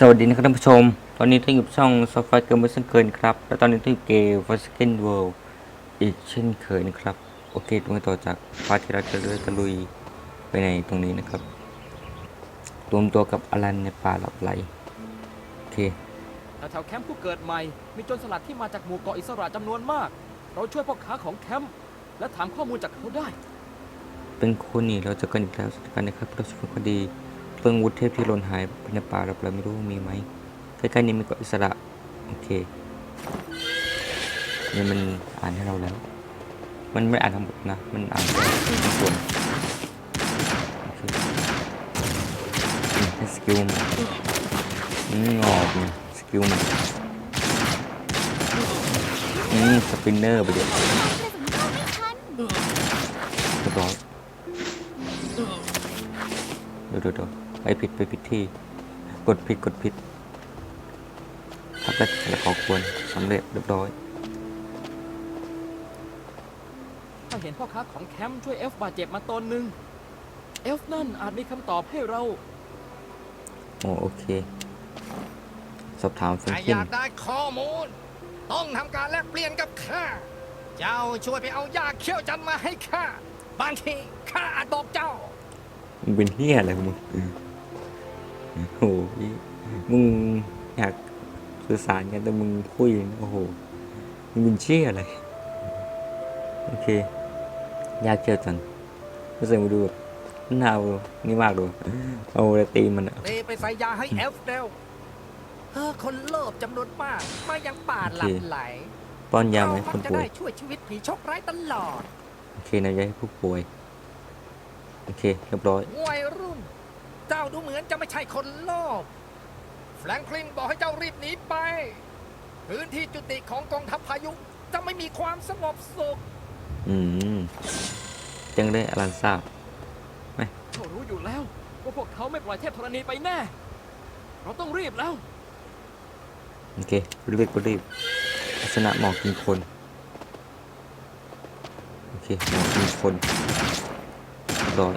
สวัสดีนะครับท่านผู้ชม ตอนนี้ท่านอยู่กับช่องซอฟต์แวร์เกมเมอร์เช่นเคยนะครับ และตอนนี้ท่านอยู่เกม f o r s a k e n World อีกเช่นเคยนะครับ โอเคตรงนี้ต่อจากพาร์ทที่เราจะเลื่อยตะลุยไปในตรงนี้นะครับ รวมตัวกับอลันในป่าหลับไหล โอเค แถวๆแคมป์ผู้เกิดใหม่ มีโจรสลัดที่มาจากหมู่เกาะอิสระจำนวนมาก เราช่วยพ่อค้าของแคมป์และถามข้อมูลจากเขาได้ เป็นคนนี่เราเจะกันอีกแล้วสถานการณ์นะครับเราช่วยคดี เรื่องวุฒิเทพที่หล่นหายไปในป่าหลับไหลไม่รู้มีไหมใกล้ๆนี้มีเกาะอิสระโอเคนี่มันอ่านให้เราแล้ว มันไม่อ่านทั้งหมดนะ มันอ่านแค่บางส่วนโอเคสกิลมันอืมออกเนี่ยสกิลมันอืมสปินเนอร์ไปเดี๋ยวเรียบร้อยเดี๋ยวเดี๋ยวเดี๋ยว ไปผิดไปผิดที่ กดผิดกดผิดครับแล้วแล้วขอควรสำเร็จเรียบร้อยถ้าเห็นพ่อค้าของแคมป์ช่วยเอฟบาดเจ็บมาตนหนึ่งเอฟนั่นอาจมีคำตอบให้เรา โอ้โอเค สอบถามเฟนถ้าคิอนยากได้ข้อมูล ต้องทำการแลกเปลี่ยนกับข้า เจ้าช่วยไปเอายาเขี้ยวจันทร์มาให้ข้า บางทีข้าอาจบอกเจ้ามึงเป็นเฮียอะไรของมึง โอ้โหมึงอยากสื่อสารกันแต่มึงคุยโอ้โหมึงเป็นเชี่ยอะไร โอเค ยากเชี่ยวจังรู้สึกมาดูแบบน่าเอานี่มากเลยเอาอะไรตีมันอะเรไปใส่ยาให้เอฟเร็วเออคนโลภจำนวนมากมายังป่าหลับไหลป้อนยาเราไหมคมันจะป่วได้ยช่วยชีวิตผีโชคร้ายตลอด โอเคนะยาให้ผู้ป่วย โอเคเรียบร้อยวัยรุ่น เจ้าดูเหมือนจะไม่ใช่คนโลภแฟรงคลินบอกให้เจ้ารีบหนีไป พื้นที่จุติของกองทัพพายุจะไม่มีความสงบสุขอืมจังได้อลันทราบเขารู้อยู่แล้ว ว่าพวกเขาไม่ปล่อยเทพธรณีไปแน่ เราต้องรีบแล้ว โอเครีบก็รีบลักษณะหมอกกินคนโอเคหมอกกินคนเรียบร้อย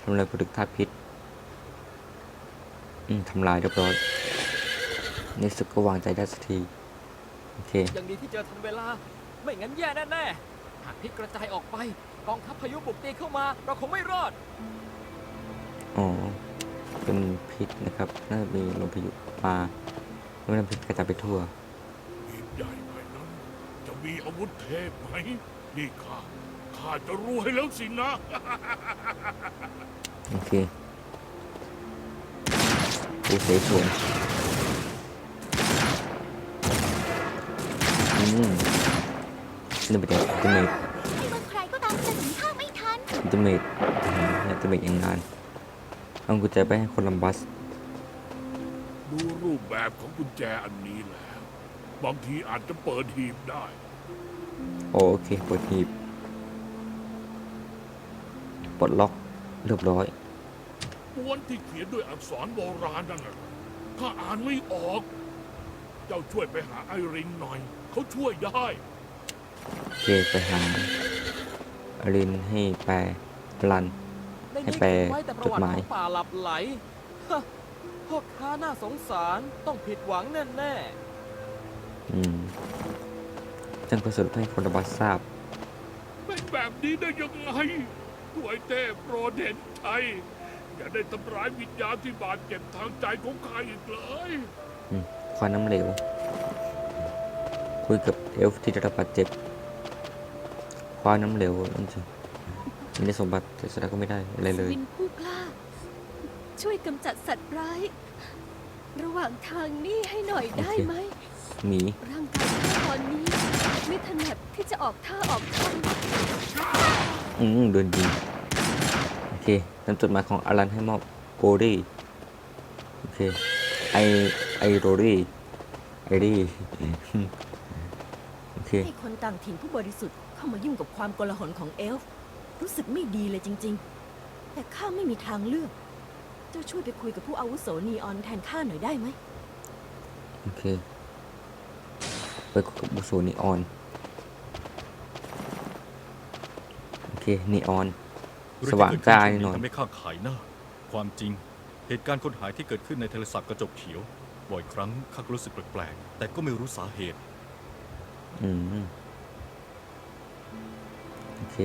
ทำลายผลึกธาตุพิษอืมทำลายเรียบร้อยในสุดก็วางใจได้สักที โอเคอย่างดีที่เจอทันเวลา ไม่งั้นแย่แน่ๆหากพิษกระจายออกไป กองทัพพายุบุกตีเข้ามา เราคงไม่รอด อ๋อ เป็นพิษนะครับ น่าจะมีลมพายุมาแล้วมันพิษกระจายไปทั่วมีใหญ่ไปนั้นจะมีอาวุธเทพไหมนี่ข้า ข้าจะรวยแล้วสินะ โอเคดูเสฉวนอืมนี่เป็นอัลติเมทไม่ว่าใครก็ตามจะถึงข้าไม่ทันอัลติเมทอัลติเมทอย่างงานเอากุญแจไปให้คนลัมบัส ดูรูปแบบของกุญแจอันนี้แล้ว บางทีอาจจะเปิดหีบได้ โอโอเคเปิดหีบ ปลดล็อกเรียบร้อยม้วนที่เขียนด้วยอักษรโบราณนั่นน่ะข้าอ่านไม่ออก เจ้าช่วยไปหาไอรินหน่อย เขาช่วยได้ โอเคไปหาอลินให้แปลรัน ในให้นี้แปลเขียนไว้แต่ประวัจดติหมาขยองป่าหลับไหลฮะพ่อค้าน่าสงสารต้องผิดหวังแน่อืมจังก็สรุปให้คนลัมบัสทราบเป็นแบบนี้ได้ยังไงด้ วยเทพโปรดเห็นใจอย่าได้ทำร้ายวิญญาณที่บาดเจ็บทางใจของข้าอีกเลยควานน้ำเหลว คุยกับเอลฟ์ที่ได้รับบาดเจ็บควานน้ำเหลวนั่นสิไม่ได้สมบัติแต่สุดท้ายก็ไม่ได้อะไรเลยวินผู้กล้า ช่วยกำจัดสัตว์ร้าย ระหว่างทางนี้ให้หน่อยได้ไหมหมีร่างกายข้าตอนนี้ ไม่ถนัดที่จะออกท่าออกทางอืมโดนยิงโอเค นำจดหมายของอลันให้มอบโกดี้โอเคไอไอโรดี้ไอดี้โอเคให้คนต่างถิ่นผู้บริสุทธิ์เข้ามายุ่งกับความโกลาหลของเอลฟ์รู้สึกไม่ดีเลยจริง ๆ แต่ข้าไม่มีทางเลือก เจ้าช่วยไปคุยกับผู้อาวุโสนีออนแทนข้าหน่อยได้ไหมโอเคไปกับบุโซนีออนโอเคนีออน สว่างจ้าแน่นอนทำให้ข้าขายหน้า ความจริง เหตุการณ์คนหายที่เกิดขึ้นในทะเลสาบกระจกเขียว บ่อยครั้งข้าก็รู้สึกแปลกๆแต่ก็ไม่รู้สาเหตุ อืม โอเค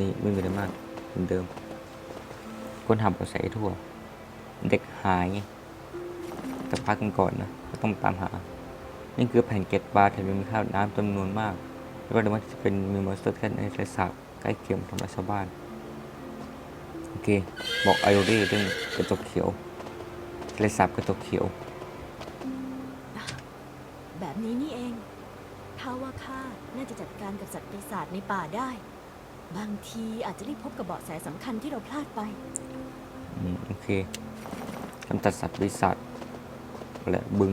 นี่ไม่มีอะไรมากเหมือนเดิม คนทำก็ใส่ทั่ว เด็กหายไงแต่พักกันก่อนนะก็ต้องตามหา นี่คือแผ่นเกล็ดบาร์แถมยังมีข้าวน้ำจำนวนมาก แล้วก็เดี๋ยวมันจะเป็นมีมอนสเตอร์แค่ในทะเลสาบใกล้เคียงธรรมชาวบ้านโอ เค บอกไอโอรีเรื่องกระจกเขียวทะเลสาบกระจกเขียว แบบนี้นี่เอง ถ้าว่าข้าน่าจะจัดการกับสัตว์ปีศาจในป่าได้ บางทีอาจจะได้พบกับเบาะแสสำคัญที่เราพลาดไป อืม โอเคกำจัดสัตว์ปีศาจและบึง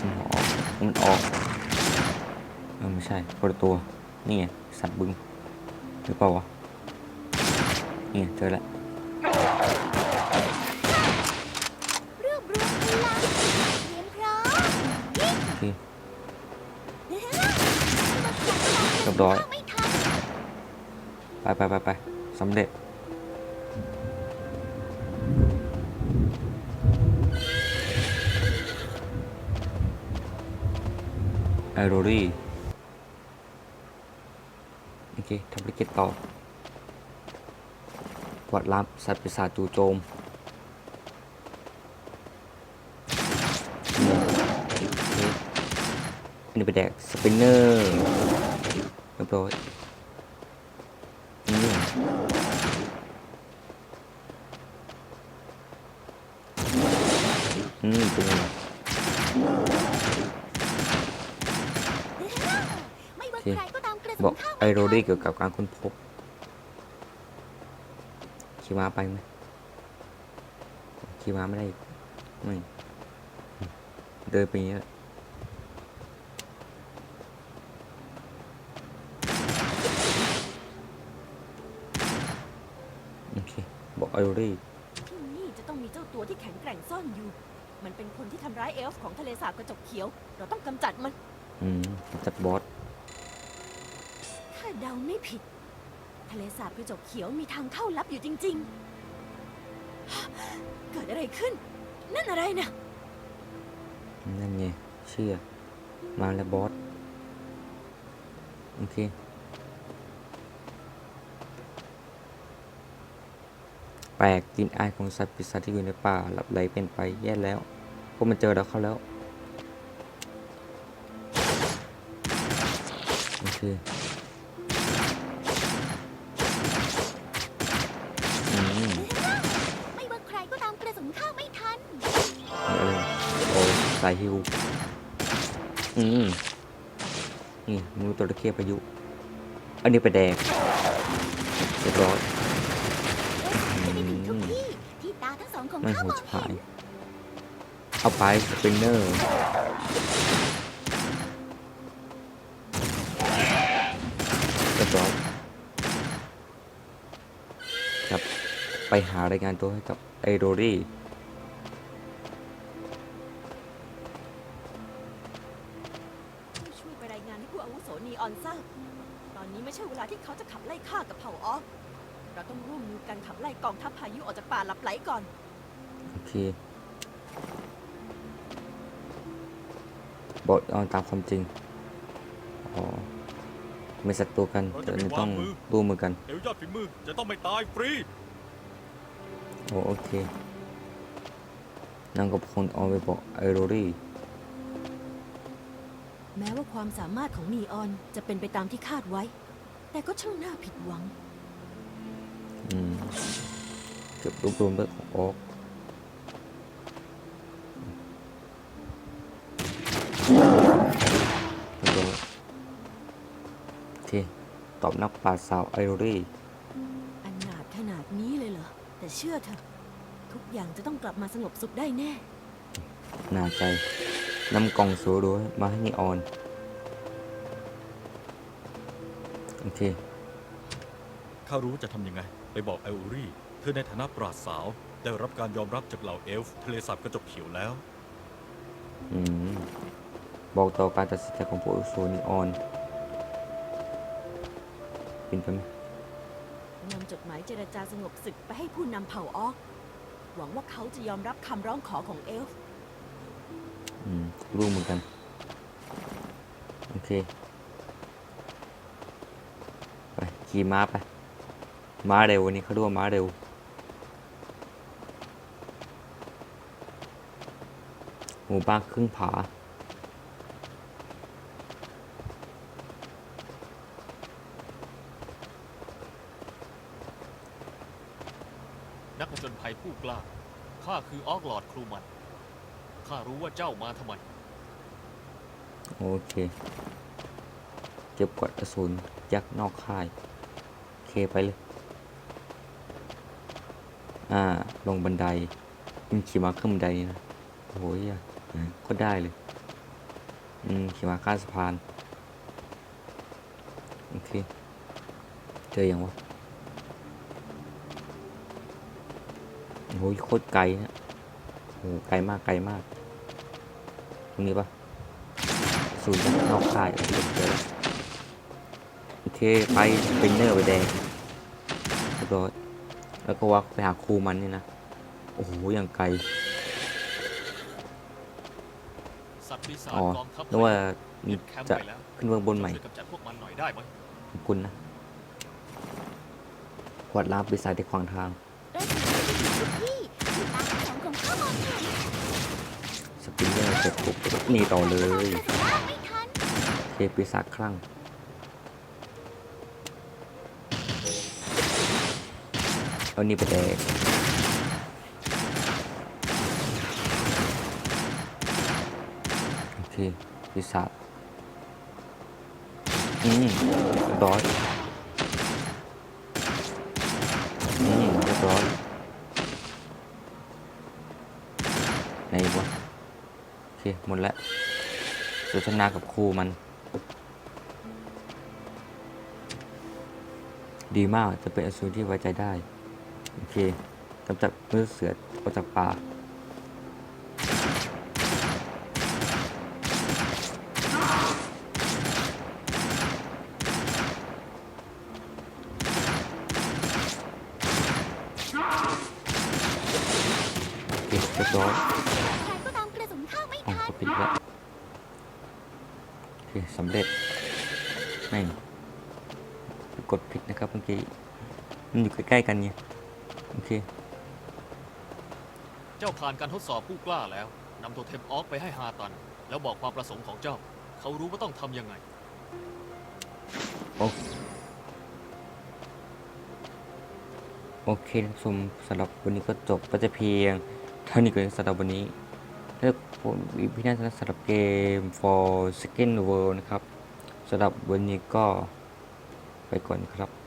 มันออกมันออกเออไม่ใช่คนละตัว นี่ไงสัตว์บึงหรือเปล่าวะ นี่ไงเจอแล้วรวบรวมพลังเตรียมพร้อมโอเคเรียบร้อย ไม่ทันไปไปไปไปสำเร็จ ไอโรรี่ โอเคทำภารกิจต่อ กวาดล้างสัตว์ปีศาจจู่โจมโอเคอันนี้ไปแดกสปินเนอร์เรียบร้อยอืมอืมเป็นไงไม่ว่าโอเคใครก็ตามกระสุบอกนเข้าไอโรดี้เกี่ยวกับการค้นพบ ขี่ม้าไปไหมขี่ม้าไม่ได้อีกไม่เดินไปอย่างนี้แหละโอเคบอกไอโรดี้ที่นี่จะต้องมีเจ้าตัวที่แข็งแกร่งซ่อนอยู่ มันเป็นคนที่ทำร้ายเอลฟ์ของทะเลสาบกระจกเขียว เราต้องกำจัดมัน อืมจัดบอส ถ้าเดาไม่ผิด ทะเลสาบกระจกเขียวมีทางเข้าลับอยู่จริง ๆ เกิดอะไรขึ้น นั่นอะไรนะนั่นไงเชื่อ มาแล้วบอส โอเค แปลกกลินอายของสัตว์ปีศาจที่อยู่ในป่า หลับไหลเป็นไปแย่แล้ว พวกมันเจอเราเข้าแล้ว โอเค สายฮิว อืม นี่มูตัวตะเคียนพายุ อันนี้ไปแดงเรียบร้อยจะไปถึงทุกที่ที่ตาทั้งสองของไม่ข้าโหมดองชิบเห็หายนเอาไปสปินเนอร์เรียบร้อยครับ ไปหารายงานตัวให้กับไอโรรี่ ช่เวลาที่เขาจะขับไล่ฆ่ากับเผ่าออฟเราต้องร่วมมือกันขับไล่กองทัพพายุออกจากป่าหลับไหลก่อน โอเค บอกเอาตามความจริง อ๋อไม่ศัตรูกันแต่ไม่ต้องร่วมมือกัน เอวยอดฝีมือจะต้องไม่ตายฟรี โอโอเคนั่งกับคนเอาไปบอกไอโรรี่ แม้ว่าความสามารถของนีออนจะเป็นไปตามที่คาดไว้ แต่ก็ช่างน่าผิดหวัง อืมเก็บรวบรวมเรื่องของออกเรียบร้อยโอเคตอบนักปราชญ์สาวไอโรรี่อนาถขนาดนี้เลยเหรอ แต่เชื่อเถอะ ทุกอย่างจะต้องกลับมาสงบสุขได้แน่ น่าใจนำกล่องสวยรวยมาให้นีออน โอเค ข้ารู้จะทำยังไง ไปบอกไอโอรี่ เธอในฐานะปราชญ์สาว ได้รับการยอมรับจากเหล่าเอลฟ์ทะเลสาบกระจกเขียวแล้ว อืม บอกต่อการตัดสินใจของผู้อาวุโสนีออนเป็นไปไหมนำจดหมายเจรจาสงบศึกไปให้ผู้นำเผ่าออก หวังว่าเขาจะยอมรับคำร้องขอของเอลฟ์ อืมรู้เหมือนกัน โอเค ไป ขี่ม้าไป ม้าเร็ววันนี้เขาเรียกว่าม้าเร็ว หมู่บ้านครึ่งผา นักผจญภัยผู้กล้า ข้าคือออกลอร์ดครูมัน ข้ารู้ว่าเจ้ามาทำไม โอเค เก็บกวาดอสูรยักษ์นอกค่ายโอ เคไปเลย อ่า ลงบันไดมึงขี่ม้าขึ้นบันไดนี่นะโอ้โหอะก็ได้เลย อืม ขี่ม้าข้ามสะพาน โอเค เจออยังวะ โอ้โหโคตรไกลนะโอ้โหไกลมาก ไกลมาก ตรงนี้ปะศูนย์นอกข่ายเจอแล้วโอ เคไปสปินเนอร์ไปแดงเรียบร้อยแล้วก็วักไปหาครูมันนี่นะ โอ้โหอย่างไกลสัตว์ปีศาจอ๋อกองทัพนึกว่ามียึดแคมป์จะไปแล้วขึ้นเบื้องบนใหม่ช่วยกำจัดพวกมันหน่อยได้ไหมขอบคุณนะกวาดล้างปีศาจที่ขวางทางได้สิทุกที่ที่ตามของของข้ามาค่ะสปินเนอร์เสร็จปุ๊บหนี่ต่อเลยแต่ว่าไม่ทันเคปีศาจคลั่ง เอานี่ไปแดกโอเคปีศาอืมร้อยอืมร้อยไหนวะโอเค หมดแล้วสนทนากับครูมัน ดีมากจะเป็นอสูรที่ไว้ใจได้ โอเคกำจัดมือเสือออกจากป่าโอเคเรียบร้อยใครก็ตามกระสุนข้าไม่อ๋อทัน ก็ปิดแล้วโอเคสำเร็จแม่งกดผิดนะครับเมื่อกี้ มันอยู่ใกล้ๆกันไงโอ เคเจ้าผ่านการทดสอบผู้กล้าแล้วนำตัวเทมออกไปให้ฮาตัน แล้วบอกความประสงค์ของเจ้า เขารู้ว่าต้องทำยังไง โอโอเคท่านผู้ชมสำหรับวันนี้ก็จบก็จะเพียงเท่านี้ก่อนสำหรับวันนี้ถ้าผมมีพี่น่าจะสำหรับเกม for second world นะครับสำหรับวันนี้ก็ไปก่อนครับ